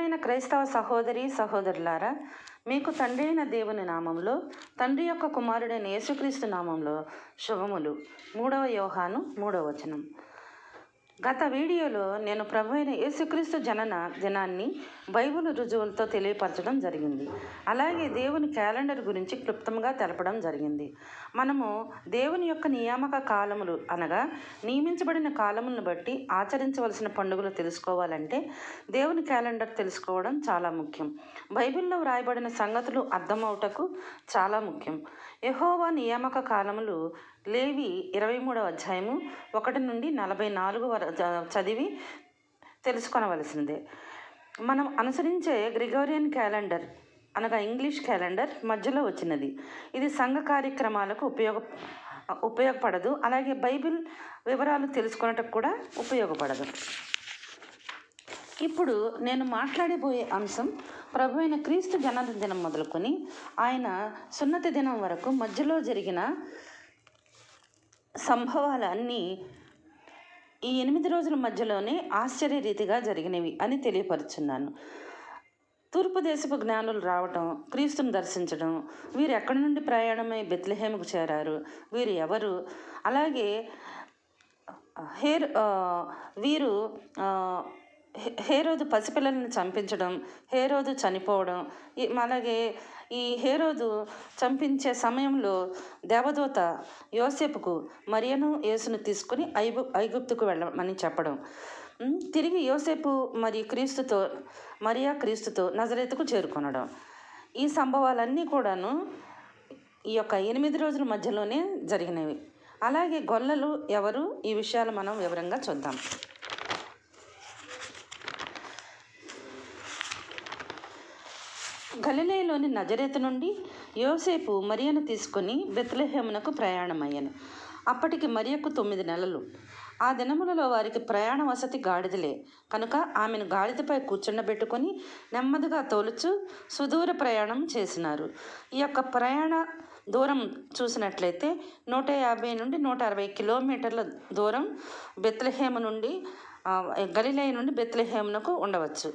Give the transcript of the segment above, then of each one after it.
ప్రియమైన క్రైస్తవ సహోదరి సహోదరులారా మీకు తండ్రి అయిన దేవుని నామంలో తండ్రి యొక్క కుమారుడైన యేసుక్రీస్తు నామంలో శుభములు. మూడవ యోహాను మూడవ వచనం. గత వీడియోలో నేను ప్రభు అయిన యేసుక్రీస్తు జనన దినాన్ని బైబిల్ రుజువులతో తెలియపరచడం జరిగింది. అలాగే దేవుని క్యాలెండర్ గురించి క్లుప్తంగా తెలపడం జరిగింది. మనము దేవుని యొక్క నియామక కాలములు అనగా నియమించబడిన కాలములను బట్టి ఆచరించవలసిన పండుగలు తెలుసుకోవాలంటే దేవుని క్యాలెండర్ తెలుసుకోవడం చాలా ముఖ్యం. బైబిల్లో వ్రాయబడిన సంగతులు అర్థమవుటకు చాలా ముఖ్యం. యహోవా నియామక కాలములు లేవి ఇరవై మూడవ అధ్యాయము ఒకటి నుండి నలభై నాలుగు వర చ- చదివి తెలుసుకొనవలసిందే. మనం అనుసరించే గ్రిగోరియన్ క్యాలెండర్ అనగా ఇంగ్లీష్ క్యాలెండర్ మధ్యలో వచ్చినది. ఇది సంఘ కార్యక్రమాలకు ఉపయోగ ఉపయోగపడదు. అలాగే బైబిల్ వివరాలు తెలుసుకున్నట్టుకు కూడా ఉపయోగపడదు. ఇప్పుడు నేను మాట్లాడబోయే అంశం ప్రభు అయిన క్రీస్తు జనన దినం మొదలుకొని ఆయన సున్నతి దినం వరకు మధ్యలో జరిగిన సంభవాలన్నీ ఈ ఎనిమిది రోజుల మధ్యలోనే ఆశ్చర్య రీతిగా జరిగినవి అని తెలియపరుచున్నాను. తూర్పు దేశపు జ్ఞానులు రావటం క్రీస్తును దర్శించడం వీరు ఎక్కడి నుండి ప్రయాణమై బెత్లహేమకు చేరారు వీరు ఎవరు? అలాగే హేర్ వీరు హేరోదు పసిపిల్లలను చంపించడం హేరోదు చనిపోవడం అలాగే ఈ హేరోదు చంపించే సమయంలో దేవదూత యోసేపుకు మరియను యేసును తీసుకుని ఐగు ఐగుప్తుకు వెళ్ళమని చెప్పడం. తిరిగి యోసేపు మరి క్రీస్తుతో మరియా క్రీస్తుతో నజరేతుకు చేరుకొనడం. ఈ సంభవాలన్నీ కూడాను ఈ యొక్క ఎనిమిది రోజుల మధ్యలోనే జరిగినవి. అలాగే గొల్లలు ఎవరు? ఈ విషయాలు మనం వివరంగా చూద్దాం. గలిలేలోని నజరేత నుండి యోసేపు మరియను తీసుకొని బెత్లహేమునకు ప్రయాణమయ్యాను. అప్పటికి మరియకు తొమ్మిది నెలలు. ఆ దినములలో వారికి ప్రయాణ వసతి గాడిదలే. కనుక ఆమెను గాడిదపై కూర్చుండబెట్టుకొని నెమ్మదిగా తోలుచు సుదూర ప్రయాణం చేసినారు. ఈ యొక్క ప్రయాణ దూరం చూసినట్లయితే నూట యాభై నుండి నూట అరవై కిలోమీటర్ల దూరం బెత్లెహేము నుండి గలిలే నుండి బెత్లహేమునకు ఉండవచ్చు.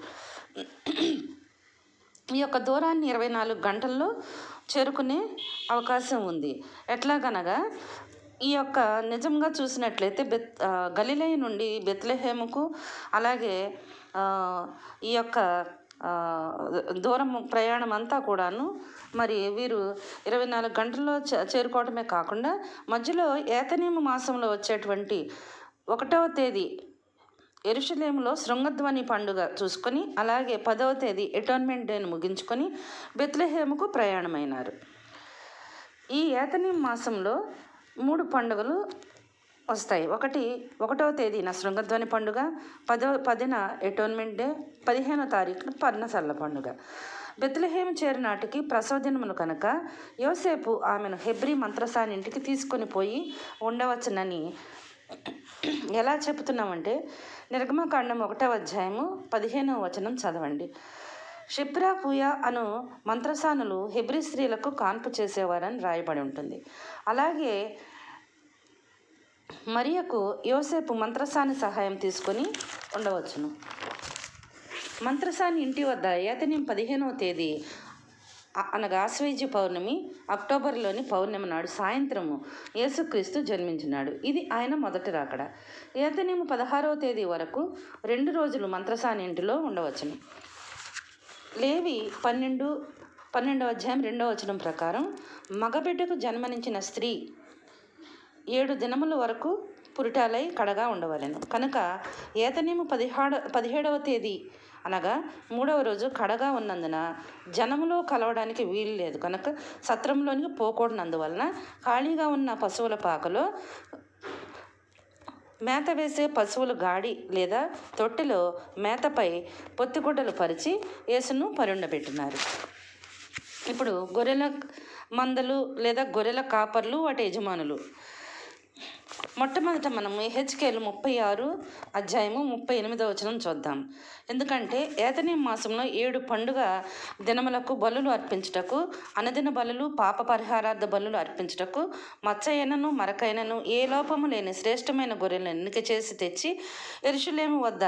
ఈ యొక్క దూరాన్ని ఇరవై నాలుగు గంటల్లో చేరుకునే అవకాశం ఉంది. ఎట్లాగనగా ఈ యొక్క నిజంగా చూసినట్లయితే బెత్ ఆ, గలిలయ నుండి బెత్లహేముకు అలాగే ఈ యొక్క దూరం ప్రయాణం అంతా కూడాను మరి వీరు ఇరవై నాలుగు గంటల్లో చే- చేరుకోవడమే కాకుండా మధ్యలో ఏతనీము మాసంలో వచ్చేటువంటి ఒకటవ తేదీ ఎరుషలేములో శృంగధ్వని పండుగ చూసుకొని అలాగే పదవ తేదీ ఎటోన్మెంట్ డేను ముగించుకొని బెత్లహేముకు ప్రయాణమైనారు. ఈ ఏతని మాసంలో మూడు పండుగలు వస్తాయి. ఒకటి ఒకటవ తేదీన శృంగధ్వని పండుగ పదవ పదిన ఎటోన్మెంట్ డే పదిహేనో తారీఖున పర్ణసల్ల పండుగ. బెత్లెహేము చేరినాటికి ప్రసవ దినమును కనుక యోసేపు ఆమెను హెబ్రి మంత్రసాని ఇంటికి తీసుకొని పోయి ఉండవచ్చునని ఎలా చెబుతున్నామంటే నిర్గమకాండం ఒకటవ అధ్యాయము పదిహేనవ వచనం చదవండి. షిప్రా పూయ అను మంత్రసానులు హెబ్రి స్త్రీలకు కాన్పు చేసేవారని రాయబడి ఉంటుంది. అలాగే మరియకు యోసేపు మంత్రసాని సహాయం తీసుకొని ఉండవచ్చును. మంత్రసాని ఇంటి వద్ద ఏతని పదిహేనవ తేదీ అనగా ఆశ్వయుజ పౌర్ణమి అక్టోబర్లోని పౌర్ణమి నాడు సాయంత్రము యేసుక్రీస్తు జన్మించినాడు. ఇది ఆయన మొదటి రాకడ. ఏతనేము పదహారవ తేదీ వరకు రెండు రోజులు మంత్రసాని ఇంటిలో ఉండవచ్చును. లేవి పన్నెండు పన్నెండవ అధ్యాయం రెండవ వచనం ప్రకారం మగబిడ్డకు జన్మనించిన స్త్రీ ఏడు దినముల వరకు పురిటాలై కడగా ఉండవలెను. కనుక ఏతనేము పదిహాడ పదిహేడవ తేదీ అనగా మూడవ రోజు కడగా ఉన్నందున జనములో కలవడానికి వీలు లేదు. కనుక సత్రంలోనికి పోకూడనందువలన ఖాళీగా ఉన్న పశువుల పాకలో మేత వేసే పశువుల గాడి లేదా తొట్టిలో మేతపై పొత్తిగుడ్డలు పరిచి యేసును పరుండబెట్టినారు. ఇప్పుడు గొర్రెల మందలు లేదా గొర్రెల కాపర్లు వాటి యజమానులు. మొట్టమొదట మనము హెచ్కేలు ముప్పై ఆరు అధ్యాయము ముప్పై ఎనిమిదో వచనం చూద్దాం. ఎందుకంటే ఏతనీ మాసంలో ఏడు పండుగ దినములకు బలులు అర్పించుటకు అనదిన బలులు పాప పరిహారార్థ బలులు అర్పించుటకు మచ్చయనను మరకైనను ఏ లోపము లేని శ్రేష్టమైన గొర్రెలను ఎన్నిక చేసి తెచ్చి ఎరుషులేము వద్ద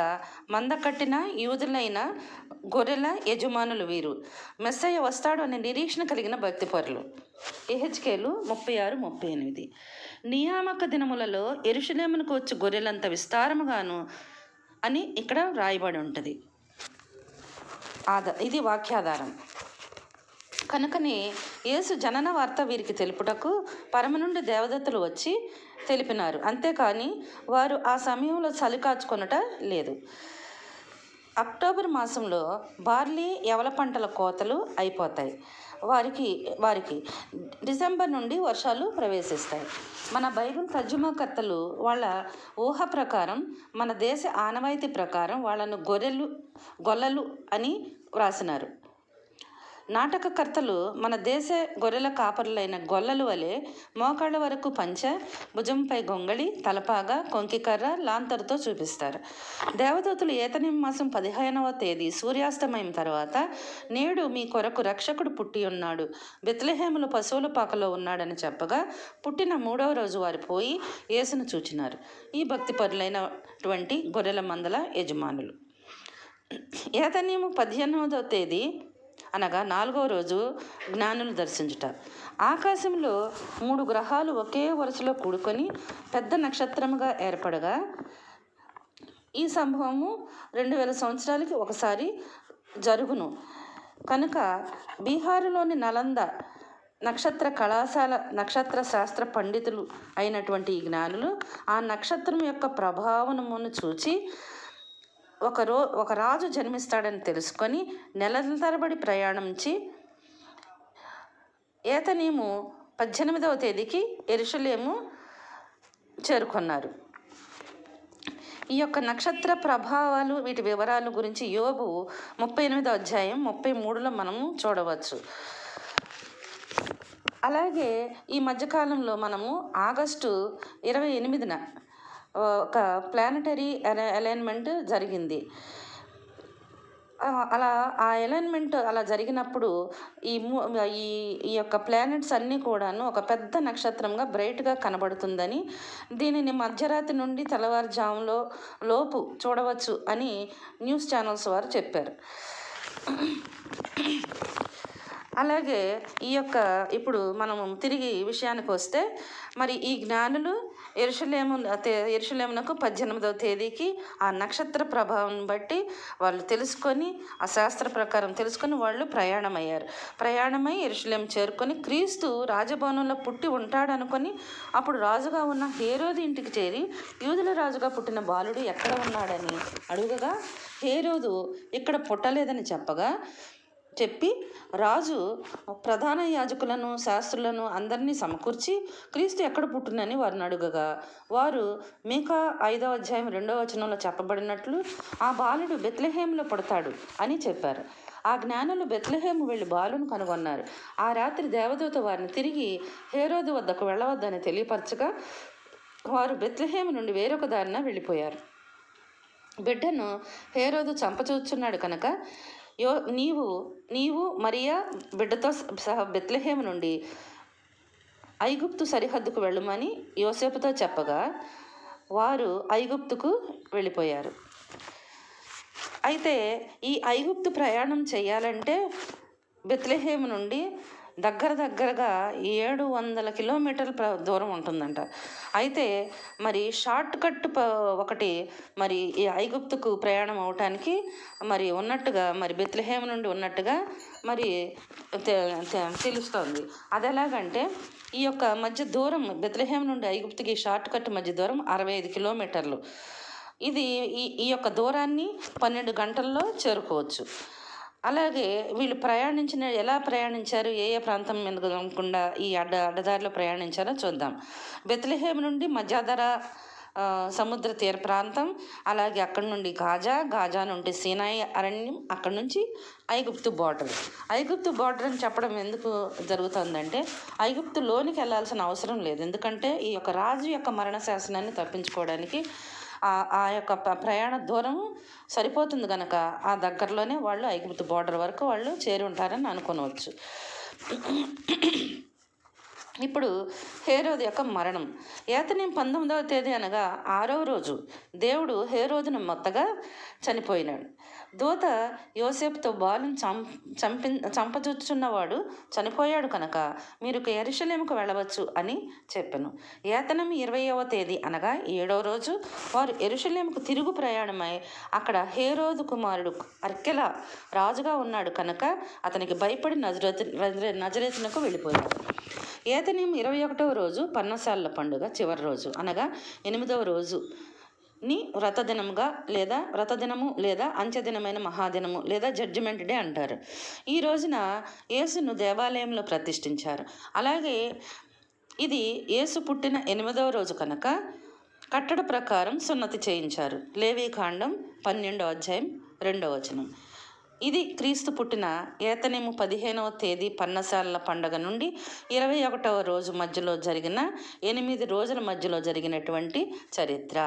మంద కట్టిన యూదులైన గొర్రెల యజమానులు వీరు. మెస్సయ్య వస్తాడు అనే నిరీక్షణ కలిగిన భక్తిపరులు. ఏహెచ్కేలు ముప్పై ఆరు ముప్పై ఎనిమిది. నియామక దినములలో ఎరుషులేమునకు వచ్చి గొర్రెలంత విస్తారముగాను అని ఇక్కడ రాయబడి ఉంటుంది. ఆద ఇది వాక్యాధారం. కనుకనే యేసు జనన వార్త వీరికి తెలుపుటకు పరమ నుండి దేవదత్తులు వచ్చి తెలిపినారు. అంతేకాని వారు ఆ సమయంలో చలికాచుకొనుట లేదు. అక్టోబర్ మాసంలో బార్లీ ఎవల పంటల కోతలు అయిపోతాయి? వారికి వారికి డిసెంబర్ నుండి వర్షాలు ప్రవేశిస్తాయి. మన బైబిల్ తర్జుమాకర్తలు వాళ్ళ ఊహ ప్రకారం మన దేశ ఆనవాయితీ ప్రకారం వాళ్ళను గొర్రెలు గొల్లలు అని వ్రాసినారు. నాటకకర్తలు మన దేశ గొర్రెల కాపరులైన గొల్లలు వలె మోకాళ్ళ వరకు పంచ భుజంపై గొంగళి తలపాగా కొంకికర్ర లాంతరుతో చూపిస్తారు. దేవదూతలు ఏతని మాసం పదిహేనవ తేదీ సూర్యాస్తమయం తర్వాత నేడు మీ కొరకు రక్షకుడు పుట్టి ఉన్నాడు. బెత్లహేములు పశువుల పాకలో ఉన్నాడని చెప్పగా పుట్టిన మూడవ రోజు వారు పోయి యేసును చూచినారు. ఈ భక్తిపరులైనటువంటి గొర్రెల మందల యజమానులు. ఏతనీము పదిహేనవదవ తేదీ అనగా నాలుగవ రోజు జ్ఞానులు దర్శించుట. ఆకాశంలో మూడు గ్రహాలు ఒకే వరుసలో కూడుకొని పెద్ద నక్షత్రముగా ఏర్పడగా ఈ సంభవము రెండు వేల సంవత్సరాలకి ఒకసారి జరుగును. కనుక బీహారులోని నలంద నక్షత్ర కళాశాల నక్షత్ర శాస్త్ర పండితులు అయినటువంటి ఈ జ్ఞానులు ఆ నక్షత్రం యొక్క ప్రభావమును చూచి ఒక రో ఒక రాజు జన్మిస్తాడని తెలుసుకొని నెలల తరబడి ప్రయాణించి ఏతనీము పద్దెనిమిదవ తేదీకి ఎరుషలేము చేరుకున్నారు. ఈ యొక్క నక్షత్ర ప్రభావాలు వీటి వివరాలు గురించి యోబు ముప్పై ఎనిమిదో అధ్యాయం ముప్పై మూడులో మనము చూడవచ్చు. అలాగే ఈ మధ్యకాలంలో మనము ఆగస్టు ఇరవై ఎనిమిదిన ఒక ప్లానటరీ అలైన్మెంట్ జరిగింది. అలా ఆ అలైన్మెంట్ అలా జరిగినప్పుడు ఈ మూ ఈ ఈ యొక్క ప్లానెట్స్ అన్నీ కూడాను ఒక పెద్ద నక్షత్రంగా బ్రైట్గా కనబడుతుందని దీనిని మధ్యరాత్రి నుండి తెల్లవారుజాములో లోపు చూడవచ్చు అని న్యూస్ ఛానల్స్ వారు చెప్పారు. అలాగే ఈ యొక్క ఇప్పుడు మనం తిరిగి విషయానికి వస్తే మరి ఈ జ్ఞానులు ఎరుషలేము ఎరుషలేమునకు పద్దెనిమిదవ తేదీకి ఆ నక్షత్ర ప్రభావం బట్టి వాళ్ళు తెలుసుకొని ఆ శాస్త్ర ప్రకారం తెలుసుకొని వాళ్ళు ప్రయాణమయ్యారు. ప్రయాణమై ఎరుషలేం చేరుకొని క్రీస్తు రాజభవనంలో పుట్టి ఉంటాడనుకొని అప్పుడు రాజుగా ఉన్న హేరోది ఇంటికి చేరి యూదుల రాజుగా పుట్టిన బాలుడు ఎక్కడ ఉన్నాడని అడుగగా హేరోదు ఇక్కడ పుట్టలేదని చెప్పగా చెప్పి రాజు ప్రధాన యాజకులను శాస్త్రులను అందరినీ సమకూర్చి క్రీస్తు ఎక్కడ పుట్టినని వారిని అడుగగా. వారు మీకా ఐదవ అధ్యాయం రెండవ వచనంలో చెప్పబడినట్లు ఆ బాలుడు బెత్లహేంలో పుడతాడు అని చెప్పారు. ఆ జ్ఞానులు బెత్లహేము వెళ్ళి బాలును కనుగొన్నారు. ఆ రాత్రి దేవదూత వారిని తిరిగి హేరోదు వద్దకు వెళ్ళవద్దని తెలియపరచగా వారు బెత్లహేము నుండి వేరొక దారిన వెళ్ళిపోయారు. బిడ్డను హేరోదు చంపచూచున్నాడు కనుక యో నీవు నీవు మరియా బిడ్డతో సహా బెత్లహేమ నుండి ఐగుప్తు సరిహద్దుకు వెళ్ళమని యోసేపుతో చెప్పగా వారు ఐగుప్తుకు వెళ్ళిపోయారు. అయితే ఈ ఐగుప్తు ప్రయాణం చేయాలంటే బెత్లహేము నుండి దగ్గర దగ్గరగా ఏడు వందల కిలోమీటర్ల దూరం ఉంటుందంట. అయితే మరి షార్ట్ కట్ ప ఒకటి మరి ఈ ఐగుప్తుకు ప్రయాణం అవటానికి మరి ఉన్నట్టుగా మరి బెత్లహేమ నుండి ఉన్నట్టుగా మరి తె- తెలుస్తోంది. అది ఎలాగంటే ఈ యొక్క మధ్య దూరం బెత్లహేమ నుండి ఐగుప్తుకి షార్ట్ కట్ మధ్య దూరం అరవై ఐదు కిలోమీటర్లు. ఇది ఈ ఈ యొక్క దూరాన్ని పన్నెండు గంటల్లో చేరుకోవచ్చు. అలాగే వీళ్ళు ప్రయాణించిన ఎలా ప్రయాణించారు ఏ ఏ ప్రాంతం మీద ఈ అడ్డ అడ్డదారిలో ప్రయాణించారో చూద్దాం. బెత్లహేమ్ నుండి మధ్యాధర సముద్ర తీర ప్రాంతం అలాగే అక్కడి నుండి గాజా గాజా నుండి సీనాయి అరణ్యం అక్కడి నుంచి ఐగుప్తు బార్డర్. ఐగుప్తు బార్డర్ అని చెప్పడం ఎందుకు జరుగుతుందంటే ఐగుప్తు లోనికి వెళ్ళాల్సిన అవసరం లేదు. ఎందుకంటే ఈ యొక్క రాజు యొక్క మరణ శాసనాన్ని తప్పించుకోవడానికి ఆ ఆ యొక్క ప్రయాణ దూరం సరిపోతుంది కనుక ఆ దగ్గరలోనే వాళ్ళు ఐగుప్తు బార్డర్ వరకు వాళ్ళు చేరి ఉంటారని అనుకోవచ్చు ఇప్పుడు హేరోదు యొక్క మరణం. ఏతనేం పంతొమ్మిదవ తేదీ అనగా ఆరవ రోజు. దేవుడు హేరోదును మొత్తగా చనిపోయినాడు. దూత యోసేపుతో బాలుని చం చంపి చంపచూచున్నవాడు చనిపోయాడు కనుక మీరు ఎరుషలేముకు వెళ్ళవచ్చు అని చెప్పాను. ఏతనం ఇరవయవ తేదీ అనగా ఏడవ రోజు. వారు ఎరుషలేముకు తిరుగు ప్రయాణమై అక్కడ హేరోదు కుమారుడు అర్కెల రాజుగా ఉన్నాడు కనుక అతనికి భయపడి నజరత్ నజరేతునకు వెళ్ళిపోయాడు ఏతనీయం ఇరవై ఒకటవ రోజు పన్నసాల పండుగ చివరి రోజు. అనగా ఎనిమిదవ రోజు ని వ్రతదినముగా లేదా వ్రతదినము లేదా అంత్యదినమైన మహాదినము లేదా జడ్జిమెంట్ డే అంటారు. ఈ రోజున యేసును దేవాలయంలో ప్రతిష్ఠించారు. అలాగే ఇది యేసు పుట్టిన ఎనిమిదవ రోజు కనుక కట్టడ ప్రకారం సున్నతి చేయించారు. లేవీకాండం పన్నెండో అధ్యాయం రెండవ వచనం. ఇది క్రీస్తు పుట్టిన ఏతనేము పదిహేనవ తేదీ పన్నసాల పండగ నుండి ఇరవై ఒకటవ రోజు మధ్యలో జరిగిన ఎనిమిది రోజుల మధ్యలో జరిగినటువంటి చరిత్ర.